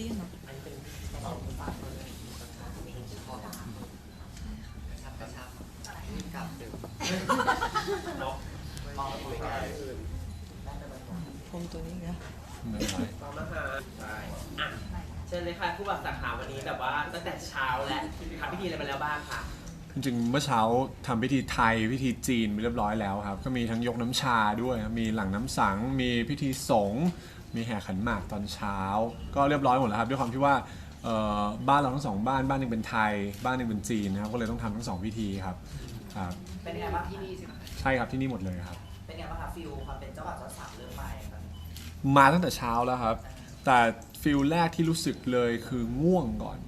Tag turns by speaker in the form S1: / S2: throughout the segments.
S1: ตี้ยเนาะ
S2: กับดึก
S1: ผมตัวนี้นะ
S2: พร้อมนะคะอะเชิญเลยค่ะผู้บักสาขาวันนี้แบบว่าตั้งแต่เช้าและทำพิธีอะไรมาแล้วบ้างค่ะ
S3: จริงๆเมื่อเช้าทำพิธีไทยพิธีจีนไปเรียบร้อยแล้วครับ ก็มีทั้งยกน้ำชาด้วยครับมีหลังน้ำสัง มีพิธีสงฆ์ มีแห่ขันหมากตอนเช้า ก็เรียบร้อยหมดแล้วครับด้วยความที่ว่าเอ่อบ้านเราทั้งสองบ้านบ้านหนึ่งเป็นไทย บ้านหนึ่งเป็นจีนนะครับก็เลยต้องทำทั้งสองพิธีครับครับ
S2: เป็นไงบ้างที่นี่สิ
S3: ใช่ครับที่นี่หมดเลยครับ
S2: เป็นไงบ้างคะฟิลความเป็นเจ้าบ่าวเจ้าสาวเรื่องใหม่ครับ
S3: มาตั้งแต่เช้าแล้วครับ แต่ฟิลแรกที่รู้สึกเลยคือง่วงก่อน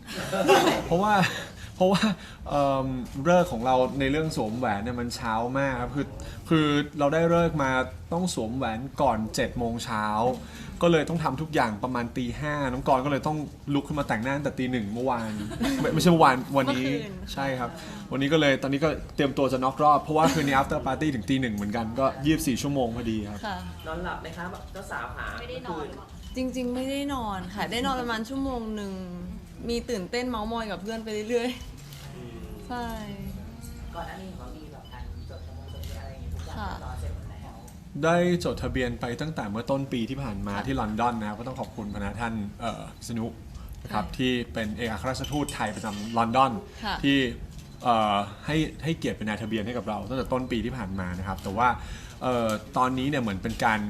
S3: เพราะว่า เพราะว่าเอิ่มเลิกษ์ของเราในเรื่องสวมแหวนเนี่ยมันเช้ามากครับคือคือเราได้เลิกษ์มาต้องสวมแหวนก่อน7จ็ดโมงเช้าก็เลยต้องทำทุกอย่างประมาณตีห้าน้องกรณ์ก็เลยต้องลุกขึ้นมาแต่งหน้าตั้งแต่ตีหนึ่งเมื่อวานไม่ไม่ใช่เมื่อวานวันนี้ใช่ครับ วันนี้ก็เลยตอนนี้ก็เตรียมตัวจะน็อกรอบเพราะว่าคืนนี้ after party ถึงตีหนึ่งเหมือนกันก็ 24 ชั่วโมงพอดีครับ
S1: ค่ะ
S2: นอนหลับไหมคะเจ้าสาวหาไม่ได้นอน
S1: จริง ๆ ไม่ได้นอนค่ะ ได้นอนประมาณชั่วโมงหนึ่ง มีตื่นเต้นเมาส์มอยกับเพื่อนไปเรื่อยๆ ใช่
S2: ก่อนหน้านี้เขามีแบบการจดทะเบียนจดอะไรอย่างเงี้ยทุกอย่าง
S1: ค่ะ
S2: รอเสร็จหมดแล้ว
S3: ได้จดทะเบียนไปตั้งแต่เมื่อต้นปีที่ผ่านมาที่ลอนดอนนะครับก็ต้องขอบคุณพนักท่านเอ่อพิษณุนะครับที่เป็นเอกอัครราชทูตไทยประจำลอนดอน
S1: ค่ะ
S3: ที่เอ่อให้ให้เกียรติเป็นนายทะเบียนให้กับเราตั้งแต่ต้นปีที่ผ่านมานะครับ แต่ว่าเอ่อตอนนี้เนี่ยเหมือนเป็นการ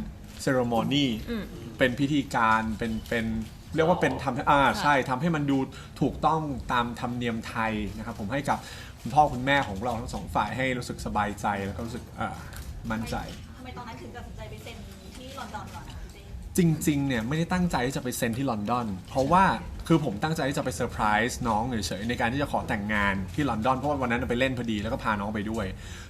S3: เซ r ร m o n y
S1: อืม
S3: เป็นพิธีการเป็นเป็น เรียกว่าเป็นทำอ่าใช่ทำให้มันดูถูกต้องตามธรรมเนียมไทยนะครับ ผมให้กับคุณพ่อคุณแม่ของเราทั้งสองฝ่ายให้รู้สึกสบายใจแล้วก็รู้สึกอ่ามั่นใจ
S4: ทำไมตอนนั้นถึงตัดสินใจไปเซ็นที่ลอนดอนก่อนนะคะพี่เจ
S3: จริงๆ เนี่ยไม่ได้ตั้งใจที่จะไปเซ็นที่ลอนดอน เพราะว่าคือผมตั้งใจที่จะไปเซอร์ไพรส์น้องเฉยๆในการที่จะขอแต่งงานที่ลอนดอนเพราะว่าวันนั้นไปเล่นพอดีแล้วก็พาน้องไปด้วย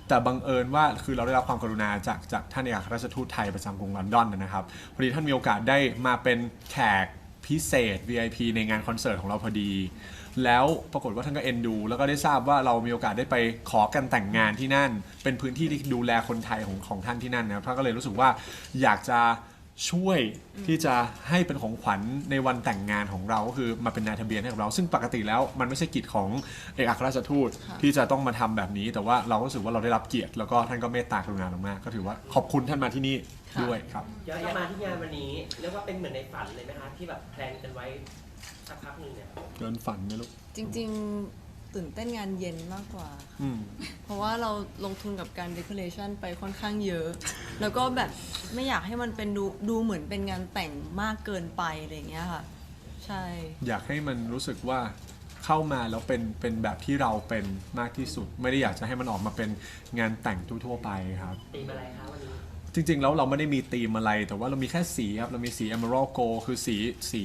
S3: แต่บังเอิญว่าคือเราได้รับความกรุณาจากจากท่านเอกอัครราชทูตไทยประจำกรุงลอนดอนนะครับพอดีท่านมีโอกาสได้มาเป็นแขก พิเศษ VIP ในงานคอนเสิร์ตของเราพอดี แล้วปรากฏว่าท่านก็เอ็นดู แล้วก็ได้ทราบว่าเรามีโอกาสได้ไปขอกันแต่งงานที่นั่น เป็นพื้นที่ที่ดูแลคนไทยของของท่านที่นั่นนะครับท่านก็เลยรู้สึกว่าอยากจะ ช่วยที่จะให้เป็นของขวัญในวันแต่งงานของเราก็คือมาเป็นนายทะเบียนให้กับเรา ซึ่งปกติแล้วมันไม่ใช่กิจของเอกอัครราชทูต
S1: ค่ะ
S3: ที่จะต้องมาทำแบบนี้ แต่ว่าเราก็รู้สึกว่าเราได้รับเกียรติแล้วก็ท่านก็เมตตากรุณาเรามาก ก็ถือว่าขอบคุณท่านมาที่นี่ด้วยครับ
S2: ย้อนกลับมาที่งานวันนี้เรียกว่าเป็นเหมือนในฝันเลยไหมคะที่แบบแพลนกันไว้สักพักหนึ่งเนี่ย
S3: เกินฝันไหมลูก
S1: จริง ๆ ตื่นเต้นงานเย็นมากกว่า
S3: อืม
S1: เพราะว่าเราลงทุนกับการ decoration ไปค่อนข้างเยอะ แล้วก็แบบไม่อยากให้มันเป็นดูดูเหมือนเป็นงานแต่งมากเกินไปอะไรอย่างเงี้ยค่ะ ใช่
S3: อยากให้มันรู้สึกว่าเข้ามาแล้วเป็นเป็นแบบที่เราเป็นมากที่สุด ไม่ได้อยากจะให้มันออกมาเป็นงานแต่งทั่วๆไปครับ
S2: ตีมอะไรคะวันนี้
S3: จริงๆ แล้วเราไม่ได้มีธีมอะไร แต่ว่าเรามีแค่สีครับ เรามีสี emerald gold คือสีสี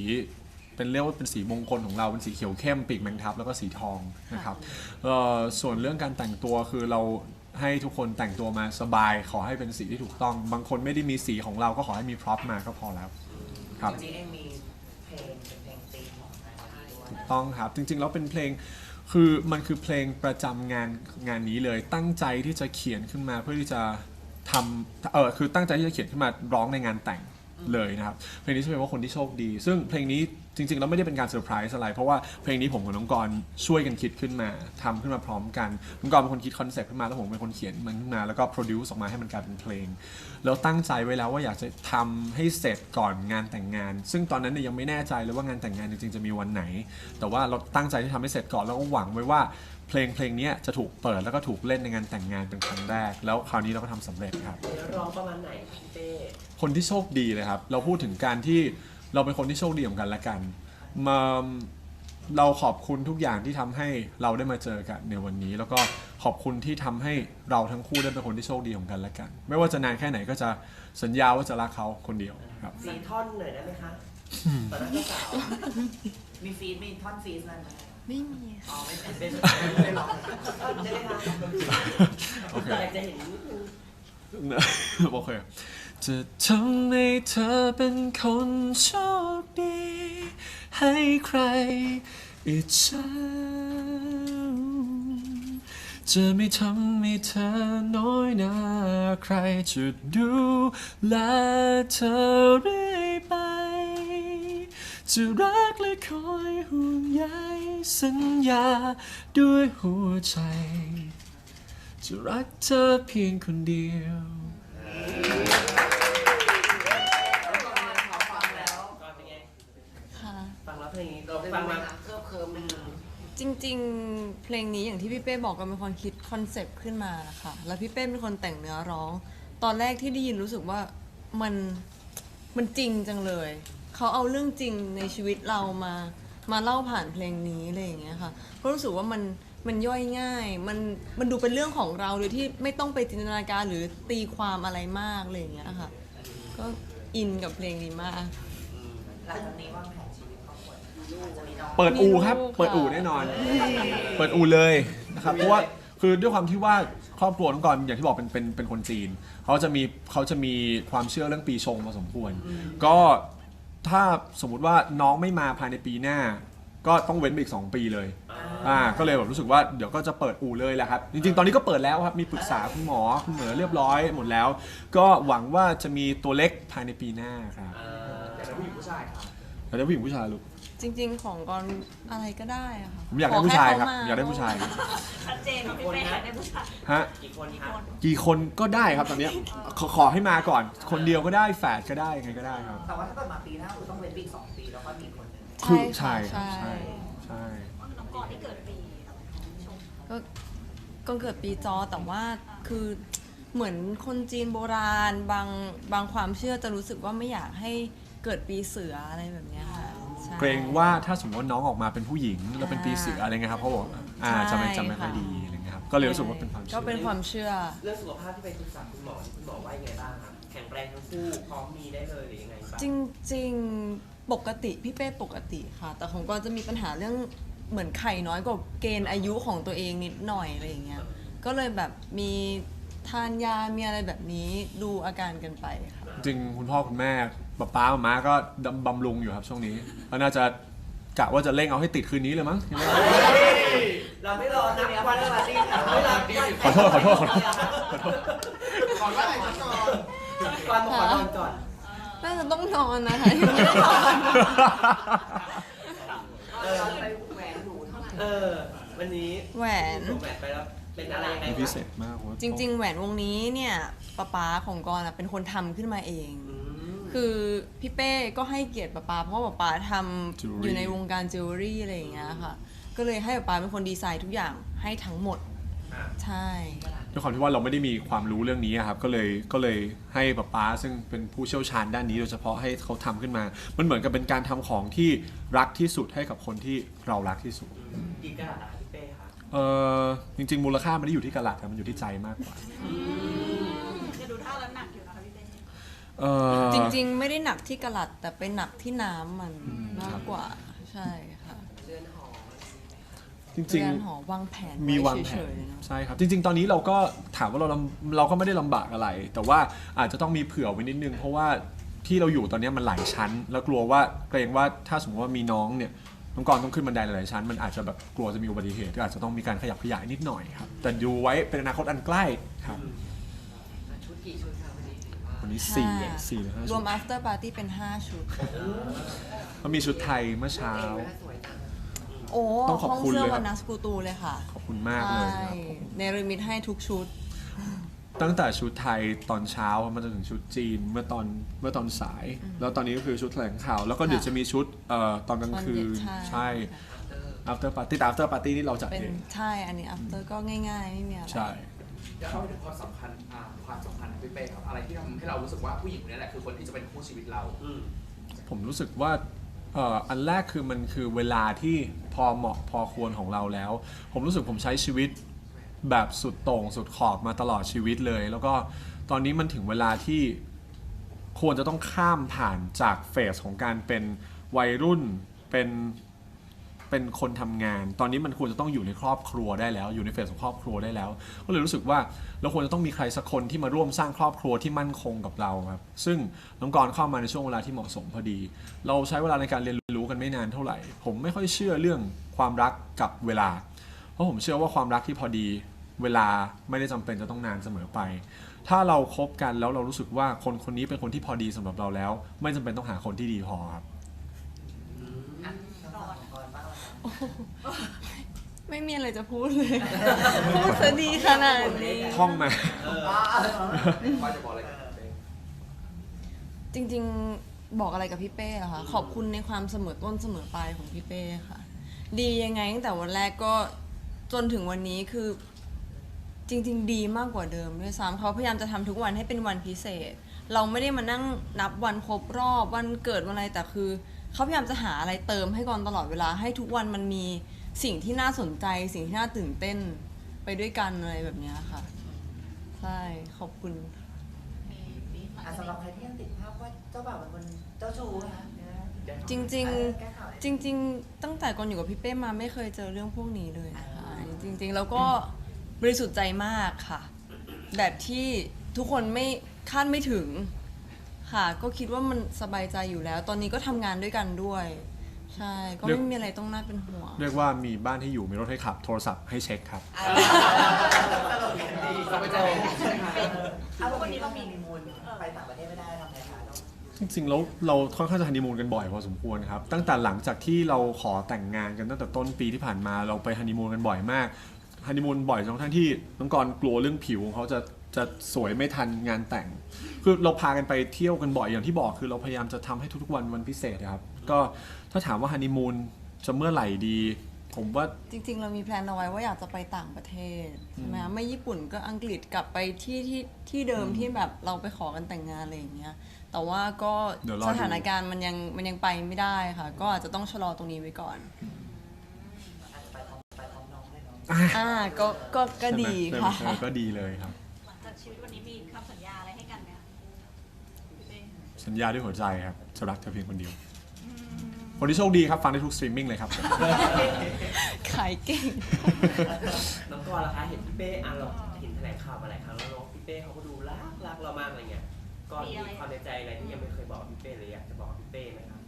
S3: เป็นเรียกว่าเป็นสีมงคลของเราเป็นสีเขียวเข้มปีกแมงทับแล้วก็สีทองนะครับส่วนเรื่องการแต่งตัวคือเราให้ทุกคนแต่งตัวมาสบาย ขอให้เป็นสีที่ถูกต้อง บางคนไม่ได้มีสีของเราก็ขอให้มีพร็อพมาก็พอแล้วครับ
S2: จริงๆเองมีเพลงเป็นเพลงตีมของงานด้วย
S3: ถูกต้องครับ จริงๆแล้วเป็นเพลงคือมันคือเพลงประจำงานงานนี้เลยตั้งใจที่จะเขียนขึ้นมาเพื่อที่จะทำเออคือตั้งใจที่จะเขียนขึ้นมาร้องในงานแต่งเลยนะครับเพลงนี้ชื่อเพลงว่าคนที่โชคดี ซึ่งเพลงนี้ จริงๆแล้วไม่ได้เป็นการเซอร์ไพรส์อะไร เพราะว่าเพลงนี้ผมกับน้องกรณ์ช่วยกันคิดขึ้นมาทำขึ้นมาพร้อมกัน น้องกรณ์เป็นคนคิดคอนเซ็ปต์ขึ้นมาแล้วผมเป็นคนเขียนมันขึ้นมาแล้วก็โปรดิวซ์ออกมาให้มันกลายเป็นเพลง แล้วตั้งใจไว้แล้วว่าอยากจะทำให้เสร็จก่อนงานแต่งงาน ซึ่งตอนนั้นเนี่ยยังไม่แน่ใจเลยว่างานแต่งงานจริงๆจะมีวันไหน แต่ว่าเราตั้งใจที่ทำให้เสร็จก่อนแล้วก็หวังไว้ว่าเพลงเพลงเนี้ยจะถูกเปิดแล้วก็ถูกเล่นในงานแต่งงานเป็นครั้งแรก แล้วคราวนี้เราก็ทำสำเร็จครับ
S2: เนื้อร้องประมาณไหนคะพี่เต้
S3: คนที่โชคดีเลยครับ เราพูดถึงการที่ เราเป็นคนที่โชคดีของกันและกัน มาเราขอบคุณทุกอย่างที่ทำให้เราได้มาเจอกันในวันนี้ แล้วก็ขอบคุณที่ทำให้เราทั้งคู่ได้เป็นคนที่โชคดีของกันและกัน ไม่ว่าจะนานแค่ไหนก็จะสัญญาว่าจะรักเขาคนเดียวครับ
S2: สีท่อนหน่อยได้ไหมคะตอนนั้นเจ้าสาว
S5: มีฟีดมีท่อนฟีดอะไรไหม
S1: ไม่มี
S5: อ๋อไม่เป็น
S2: เป็นไม่ได้หรอกท่อนได้ไหมคะ
S3: โอเค
S2: อยากจะเห็นนิดนึง
S3: โอเค จะทำให้เธอเป็นคนโชคดี ให้ใครอิจฉาจะไม่ทำให้เธอน้อยหน้าใครจะดูแลเธอเรื่อยไป จะรักและคอยห่วงใยสัญญาด้วยหัวใจ จะรักเธอเพียงคนเดียว
S2: ฟังแล้วก่อนเป็นไง
S1: ค่ะ
S2: ฟังแล้ว เพลงนี้
S5: เราได้
S2: ฟัง
S5: ไหม
S2: มา
S5: คะเคลิบเคิร์มไหมคะ
S1: จริงๆ เพลงนี้อย่างที่พี่เป้บอกกันเป็นคนคิดคอนเซปต์ขึ้นมาค่ะแล้วพี่เป้เป็นคนแต่งเนื้อร้อง ตอนแรกที่ได้ยินรู้สึกว่ามันมันจริงจังเลย เขาเอาเรื่องจริงในชีวิตเรามามาเล่าผ่านเพลงนี้อะไรอย่างเงี้ยค่ะเพราะรู้สึกว่ามันมันย่อยง่าย มันมันดูเป็นเรื่องของเราโดยที่ไม่ต้องไปจินตนาการหรือตีความอะไรมากอะไรอย่างเงี้ยค่ะ ก็อินกับเพลงนี้มาก
S5: หลังจากนี้วางแผน
S3: เปิดอูครับ
S1: มีลูกค่ะ
S3: เปิดอูแน่นอน เปิดอูเลยนะครับ เพราะว่าคือด้วยความที่ว่าครอบครัวน้องกรอย่างที่บอกเป็นเป็นเป็นคนจีน เขาจะมีเขาจะมีความเชื่อเรื่องปีชงพอสมควร ก็ถ้าสมมุติว่าน้องไม่มาภายในปีหน้า ก็ต้องเว้นไปอีก 2 ปีเลย อ่า ก็เลยแบบรู้สึกว่าเดี๋ยวก็จะเปิดอู่เลยแหละครับ จริงๆ ตอนนี้ก็เปิดแล้วครับ มีปรึกษาคุณหมอคุณเหมอเรียบร้อยหมดแล้ว ก็หวังว่าจะมีตัวเล็กภายในปีหน้าครับ
S2: อ่า
S3: อยากได้ผู้หญิงผู้ชายลูก
S1: จริง ๆ ของกรอะไรก็ได้อะค่ะ
S3: ผมอยากได้ผู้ชายครับ
S1: ขแอ
S3: ยากได้ผู้ชาย
S4: ชัดเจนว่าพี่เป้อยากได้ผู้ชาย
S3: ฮะ
S2: กี่คนครับ
S3: กี่คนก็ได้ครับตอนเนี้ยขอขอให้มาก่อน คนเดียวก็ได้แฝดก็ได้ไงก็ได้ครับ
S5: แต่ว่าถ้าเกิดมาปีหน้าคือต้องเว้นปีอีกสองปีแล้วก็มีคนหนึ่ง
S3: คือ
S1: ใช่
S3: ใช่
S1: ค่ะ
S3: ครับใช่
S1: ใช่
S3: ใช่
S4: น้องกรที่เกิดปีชม
S1: ก็ก็เกิดปีจอแต่ว่าคือเหมือนคนจีนโบราณบางบางความเชื่อจะรู้สึกว่าไม่อยากให้ เกิดปีเสืออะไรแบบเนี้ยค่ะใช่
S3: เกรงว่าถ้าสมมติว่าน้องออกมาเป็นผู้หญิงแล้วเป็นปีเสืออะไรเงี้ยครับเขาบอกอ่า
S1: ใช่
S3: จะไม่จะไม่ค่อย
S1: ค่ะ
S3: ดีอะไรเงี้ยครับก็เลยรู้สึกว่าเป็นความเชื่
S1: ก็
S3: อ
S1: เป็นความเชื่อ
S2: เรื่องสุขภาพที่ไปปรึกษาคุณหมอคุณหมอว่ายังไงบ้างครับแข็งแรงทั้งคู่พร้อมมีได้เลยหรือยังไงบ้าง
S1: จริงๆปกติพี่เป้ปกติค่ะ แต่ของกรจะมีปัญหาเรื่องเหมือนไข่น้อยกว่าเกณฑ์อายุของตัวเองนิดหน่อยอะไรอย่างเงี้ยก็เลยแบบมีทานยามีอะไรแบบนี้ดูอาการกันไปค่ะ
S3: จริงคุณพ่อคุณแม่ ป๊าป๊ามาม่าก็ดำบำรุงอยู่ครับช่วงนี้ก็น่าจะกะว่าจะเร่งเอาให้ติดคืนนี้เลยมั้ง
S2: เราไม่รอนับวันแล้วล่ะสิไม่รอวัน
S3: ขอโทษขอโทษขอโทษขอโทษ
S2: ก่อนว่าอะไรก่อนก่อนขอนอนก่อน
S1: น่าจะต้องนอนนะคะยังไม่ได้นอน
S2: เออ
S5: ไปแหวนหนูเท่าไหร่
S2: เออวันนี้
S1: แหวน
S2: ส่งแหวนไปแล้วเป็นอะไรยังไง
S3: พิเศษมากว่า
S1: จริง ๆ แหวนวงนี้เนี่ยป๊าป๊าของกรณ์อะเป็นคนทำขึ้นมาเอง
S2: อืม
S1: คือพี่เป้ก็ให้เกียรติป๊าป๊าเพราะว่าป๊าป๊าทำ
S3: Jewelry
S1: อยู่ในวงการจิวเวลรี่อะไรอย่างเงี้ยค่ะ ก็เลยให้ป๊าป๊าเป็นคนดีไซน์ทุกอย่างให้ทั้งหมด
S2: อะ
S1: ใช่
S3: ด้วยความที่ว่าเราไม่ได้มีความรู้เรื่องนี้อะครับก็เลยก็เลยให้ป๊าป๊าซึ่งเป็นผู้เชี่ยวชาญด้านนี้โดยเฉพาะให้เขาทำขึ้นมา มันเหมือนกับเป็นการทำของที่รักที่สุดให้กับคนที่เรารักที่สุด
S2: กี่กะรัตอะพี่เป้คะ
S3: เออจริงๆ มูลค่ามันไม่ได้อยู่ที่กะลัดครับมันอยู่ที่ใจมากกว่า
S4: จะดูท่าแล้วหนักอยู่นะคะพี่เป้
S3: เออ
S1: จริงๆ ไม่ได้หนักที่กระหลัด แต่เป็นหนักที่น้ำมัน
S3: อืม
S1: มากกว่า ใช่ค่ะ
S2: เรือนหอ
S3: จริง
S1: เรือนหอวางแผน
S3: ๆมีวางแผ
S1: เฉ
S3: น
S1: ยๆเนอะ
S3: ใช่ครับ จริง ๆ ตอนนี้เราก็ถามว่าเราลำเราก็ไม่ได้ลำบากอะไร แต่ว่าอาจจะต้องมีเผื่อไว้นิดนึง เพราะว่าที่เราอยู่ตอนนี้มันหลายชั้น แล้วกลัวว่าเกรงว่าถ้าสมมติว่ามีน้องเนี่ยน้องกรต้องขึ้นบันไดหลายๆชั้น มันอาจจะแบบกลัวจะมีอุบัติเหตุก็อาจจะต้องมีการขยับขยายนิดหน่อยครับแต่ดูไว้เป็นอนาคตอันใกล้ครับ
S5: ชุดกี่ชุดคะ วันนี้
S3: วันนี้สี่
S1: ห้า
S3: สี่หรือห้ารชุ
S1: ว
S3: ด
S1: ม after party เป็น 5 ชุด
S3: ก็มีชุดไทยเมื่อเช้า
S5: สวยจัง
S1: โอ้
S3: ต้องขอบ
S1: ห้อง
S3: คุณ
S1: เสื้อ
S3: เลยครับ
S1: วันนัสกูตูเลยค่ะ
S3: ขอบคุณมากเลยครับ
S1: ใช่เนรมิตให้ทุกชุด
S3: ตั้งแต่ชุดไทยตอนเช้ามาจนถึงชุดจีนเมื่อตอนเมื่อตอนสาย แล้วตอนนี้ก็คือชุดแถลงข่าว แล้วก็เดี๋ยวจะมีชุดเอ่อตอนกลางคืน
S1: ตอนเย็นใช่
S3: ใช่ after party แต่ after party นี่เราจัด
S1: เป็น
S3: เอง
S1: ใช่ อันนี้ after ก็ง่ายๆ ไม่มีอะไร
S3: ใช่
S6: เดี๋ยวเข้าไปถึงความสัมพันธ์อ่าความสัมพันธ์ของพี่เป้ครับอะไรที่ทำให้เรารู้สึกว่าผู้หญิงคนนี้แหละคือคนที่จะเป็นคู่ชีวิตเรา
S2: อืม
S3: ผมรู้สึกว่าเอ่ออันแรกคือมันคือเวลาที่พอเหมาะพอควรของเราแล้ว ผมรู้สึกผมใช้ชีวิตแบบสุดโต่งสุดขอบมาตลอดชีวิตเลย แล้วก็ตอนนี้มันถึงเวลาที่ควรจะต้องข้ามผ่านจากเฟสของการเป็นวัยรุ่นเป็น เป็นคนทำงาน ตอนนี้มันควรจะต้องอยู่ในครอบครัวได้แล้ว อยู่ในเฟสของครอบครัวได้แล้ว ก็เลยรู้สึกว่าเราควรจะต้องมีใครสักคนที่มาร่วมสร้างครอบครัวที่มั่นคงกับเราครับซึ่งน้องกรณ์เข้ามาในช่วงเวลาที่เหมาะสมพอดี เราใช้เวลาในการเรียนรู้กันไม่นานเท่าไหร่ ผมไม่ค่อยเชื่อเรื่องความรักกับเวลา เพราะผมเชื่อว่าความรักที่พอดีเวลาไม่ได้จำเป็นจะต้องนานเสมอไป ถ้าเราคบกันแล้วเรารู้สึกว่าคนคนนี้เป็นคนที่พอดีสำหรับเราแล้ว ไม่จำเป็นต้องหาคนที่ดีพอครับ
S5: อะทั้งสองคนบ้างละคะ
S1: ไม่มีอะไรจะพูดเลย พูดซะดีขนาดนี้
S3: ท่องมา
S6: ว่าจะบอกอะไรกับพี่เป้
S1: จริงๆบอกอะไรกับพี่เป้อะค่ะขอบคุณในความเสมอต้นเสมอปลายของพี่เป้ค่ะ ดียังไงตั้งแต่วันแรกก็จนถึงวันนี้คือ จริง ๆ ดีมากกว่าเดิมด้วยซ้ำเขาพยายามจะทำทุกวันให้เป็นวันพิเศษ เราไม่ได้มานั่งนับวันครบรอบวันเกิดวันอะไรแต่คือ เขาพยายามจะหาอะไรเติมให้ก่อนตลอดเวลา ให้ทุกวันมันมีสิ่งที่น่าสนใจ สิ่งที่น่าตื่นเต้นไปด้วยกันอะไรแบบเนี้ยค่ะ ใช่ขอบคุณ
S5: อะสำหรับใครที่ยังติดภาพว่าเจ้าบ่าวเป็นคนเจ้าชู้นะคะ
S1: จริง
S5: เออ
S1: ๆ
S5: แก้ข่าวหน่อย
S1: จริง ๆ ตั้งแต่ก่อนอยู่กับพี่เป้มาไม่เคยเจอเรื่องพวกนี้เลยนะคะจริง ๆ แล้วก็บริสุทธิ์ใจมากค่ะ แบบที่ทุกคนไม่คาดไม่ถึง ค่ะ ก็คิดว่ามันสบายใจอยู่แล้ว ตอนนี้ก็ทำงานด้วยกันด้วย ใช่ ก็
S3: เรีย
S1: ไม่
S3: ก
S1: มีอะไรต้องน่าเป็นห่วง
S3: เรียกว่ามีบ้านให้อยู่มีรถให้ขับโทรศัพท์ให้เช็คครับ
S5: อะตลกดี
S6: เราไปเจอ
S5: เอาวันนี้เรามีมูลไปต่างประเทศไม่ได้ทำไงคะเรา
S3: จริงๆแล้วเราค่อนข้างจะฮันนีมูนกันบ่อยพอสมควรครับ ตั้งแต่หลังจากที่เราขอแต่งงานกันตั้งแต่ต้นปีที่ผ่านมาเราไปฮันนีมูนกันบ่อยมากฮันนีมูนบ่อยจนกระทั่งที่น้องกรณ์กลัวเรื่องผิวของเขาจะ จะสวยไม่ทันงานแต่ง คือเราพากันไปเที่ยวกันบ่อยอย่างที่บอกคือเราพยายามจะทำให้ทุกๆวันวันพิเศษครับ ก็ถ้าถามว่าฮันนีมูนจะเมื่อไหร่ดี ผมว่า
S1: จริง ๆ เรามีแพลนเอาไว้ว่าอยากจะไปต่างประเทศใช่ไหมคะไม่ญี่ปุ่นก็อังกฤษกลับไปที่ที่ที่เดิมที่แบบเราไปขอกันแต่งงานอะไรอย่างเงี้ย แต่ว่าก็
S3: เดี๋ยวรอดู
S1: สถานการณ์มันยังมันยังไปไม่ได้ค่ะ ก็อาจจะต้องชะลอตรงนี้ไว้ก่อน
S5: อาจจะไปพร้อมไปพร้อมน้องด้วยเนาะ
S1: อ่าก็ก็ก็ดี
S3: ใช่ไหม
S1: ค่ะ
S3: เออก็ดีเลยครับ
S4: สัญญา
S3: ด้วยหัวใจครับจะรักเธอเพียงคนเดียว คนที่โชคดีครับฟังได้ทุกสตรีมมิ่งเลยครับ
S1: ขายเก่ง
S2: น้องกรณ์ล่ะคะเห็นพี่เป้อะเราเห็นแถลงข่าวมาหลายครั้งแล้วเนาะพี่เป้เขาก็ดูรักรักเรามากอะไรเงี้ยก่อนมีความในใจอะไรที่ยังไม่เคยบอกพี่เป้เลยอยากจะบอกพี่เป้ไหมครับ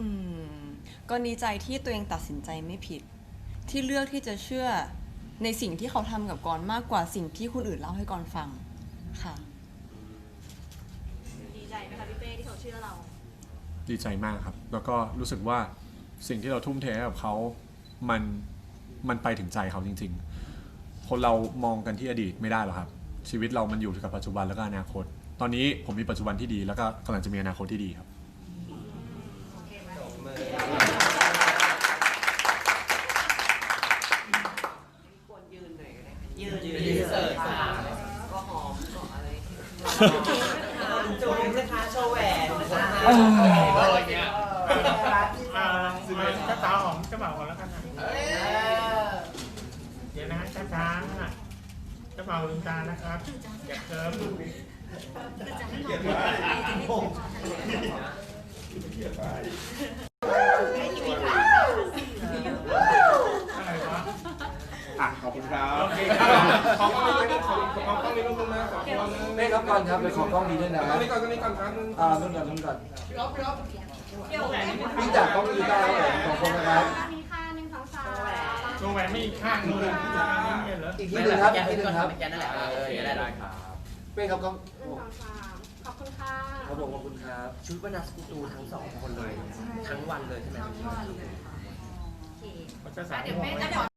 S1: อืมก็ดีใจที่ตัวเองตัดสินใจไม่ผิด ที่เลือกที่จะเชื่อในสิ่งที่เขาทำกับกรมากกว่าสิ่งที่คนอื่นเล่าให้กรฟังค่ะ
S4: ดีใจไหมคะพี่เป้ที่เขาเชื่อเรา
S3: ดีใจมากครับ แล้วก็รู้สึกว่าสิ่งที่เราทุ่มเทให้กับเขา มันมันไปถึงใจเขาจริง ๆ คนเรามองกันที่อดีตไม่ได้หรอกครับ ชีวิตเรามันอยู่กับปัจจุบันแล้วก็อนาคต ตอนนี้ผมมีปัจจุบันที่ดีแล้วก็กำลังจะมีอนาคตที่ดีครับ
S5: ควรยืนหน่อยก็ได้ค่ะยืน
S2: ยืนยืนเสิร์ฟ
S5: ค่ะ
S2: ค่ะ
S5: ก็หอมก็อะไร
S2: โชว์นะคะโชว์แหวนนะคะ
S6: อะไรเงี้ย
S7: อ่าเจ้าสาของเจ้าบ่าวก่อนแล้วกันนะเดี๋ยวนะช้าๆนะเจ้าบ่าวลืมตานะครับ อย่าเคิร์มอะไปวะ
S3: อะ ขอบคุณครับ
S7: โอเคครับขอบคุณครับขอบคุณขอบคุณลูกนะขอบคุณ นะ
S8: เป้ครับก่อนครับไปขอกล้องนี้ด้วยนะ
S7: ตรงนี้ก่อนตรงนี้ก่อนครับ
S8: อ่านุ่นก่อนนุ่นก่อน
S4: เดี๋ยวแหวน
S8: พี่จากกล้องนี้ได้ครับสองคนนะครับ
S4: มีค่าหนึ่งสองสาม
S7: วงแหวนไม่อีกข้างนึงเลยที่จะทำนี่เหรอ
S8: อีกนิดนึงครับ
S2: แก
S8: อีกนิดนึงครับ
S2: แกนั่นแหละเออแกนั่นแหละ
S8: เป้ครับกล้อง
S4: หนึ่งสองสามขอบคุณค่ะ
S8: ครับผมขอบคุณครับ
S2: ชุดวันนัสกูตูทั้งสองคนเลย ทั้งวันเลยใช่ไหม
S4: โอเค
S7: เจ้าสาว
S4: เดี๋ยวเป้จะเดี๋ยว